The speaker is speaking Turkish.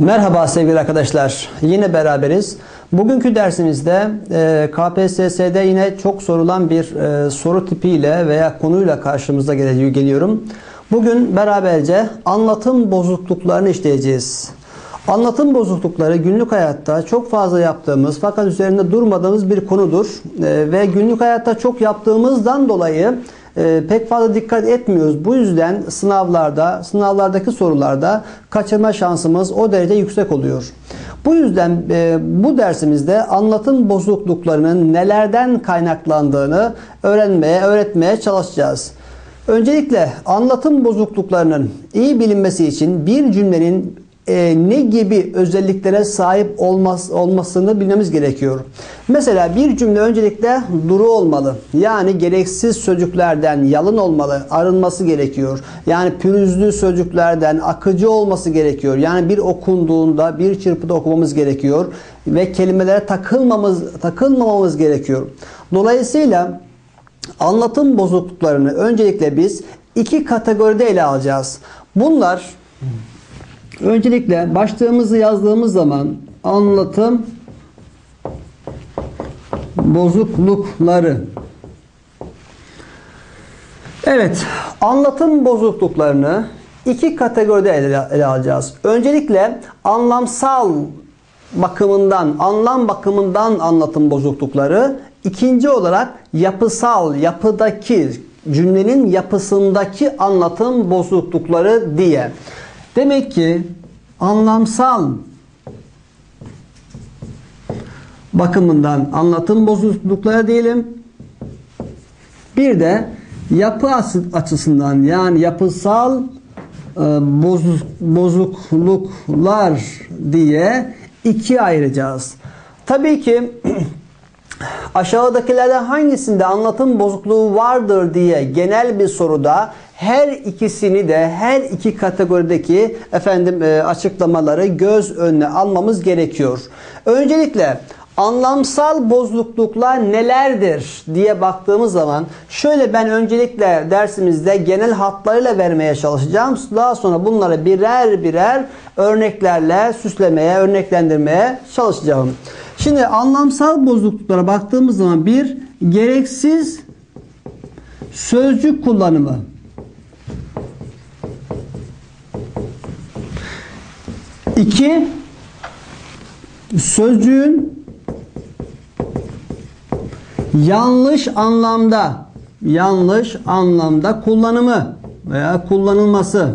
Merhaba sevgili arkadaşlar. Yine beraberiz. Bugünkü dersimizde e, KPSS'de yine çok sorulan bir e, soru tipiyle veya konuyla karşımıza gel- geliyorum. Bugün beraberce anlatım bozukluklarını işleyeceğiz. Anlatım bozuklukları günlük hayatta çok fazla yaptığımız fakat üzerinde durmadığımız bir konudur. E, ve günlük hayatta çok yaptığımızdan dolayı e, pek fazla dikkat etmiyoruz. Bu yüzden sınavlarda, sınavlardaki sorularda kaçırma şansımız o derece yüksek oluyor. Bu yüzden e, bu dersimizde anlatım bozukluklarının nelerden kaynaklandığını öğrenmeye, öğretmeye çalışacağız. Öncelikle anlatım bozukluklarının iyi bilinmesi için bir cümlenin e, ne gibi özelliklere sahip olmaz, olmasını bilmemiz gerekiyor. Mesela bir cümle öncelikle duru olmalı. Yani gereksiz sözcüklerden yalın olmalı, arınması gerekiyor. Yani pürüzlü sözcüklerden akıcı olması gerekiyor. Yani bir okunduğunda bir çırpıda okumamız gerekiyor ve kelimelere takılmamız takılmamamız gerekiyor. Dolayısıyla anlatım bozukluklarını öncelikle biz iki kategoride ele alacağız. Bunlar Öncelikle başlığımızı yazdığımız zaman anlatım bozuklukları. Evet, anlatım bozukluklarını iki kategoride ele, ele alacağız. Öncelikle anlamsal bakımından, anlam bakımından anlatım bozuklukları. İkinci olarak yapısal, yapıdaki, cümlenin yapısındaki anlatım bozuklukları diye. Demek ki anlamsal bakımından anlatım bozuklukları diyelim. Bir de yapı açısından yani yapısal e, bozukluklar diye ikiye ayıracağız. Tabii ki aşağıdakilerden hangisinde anlatım bozukluğu vardır diye genel bir soruda her ikisini de her iki kategorideki efendim e, açıklamaları göz önüne almamız gerekiyor. Öncelikle anlamsal bozukluklar nelerdir diye baktığımız zaman şöyle ben öncelikle dersimizde genel hatlarıyla vermeye çalışacağım. Daha sonra bunları birer birer örneklerle süslemeye, örneklendirmeye çalışacağım. Şimdi anlamsal bozukluklara baktığımız zaman bir gereksiz sözcük kullanımı. İki, sözcüğün yanlış anlamda yanlış anlamda kullanımı veya kullanılması.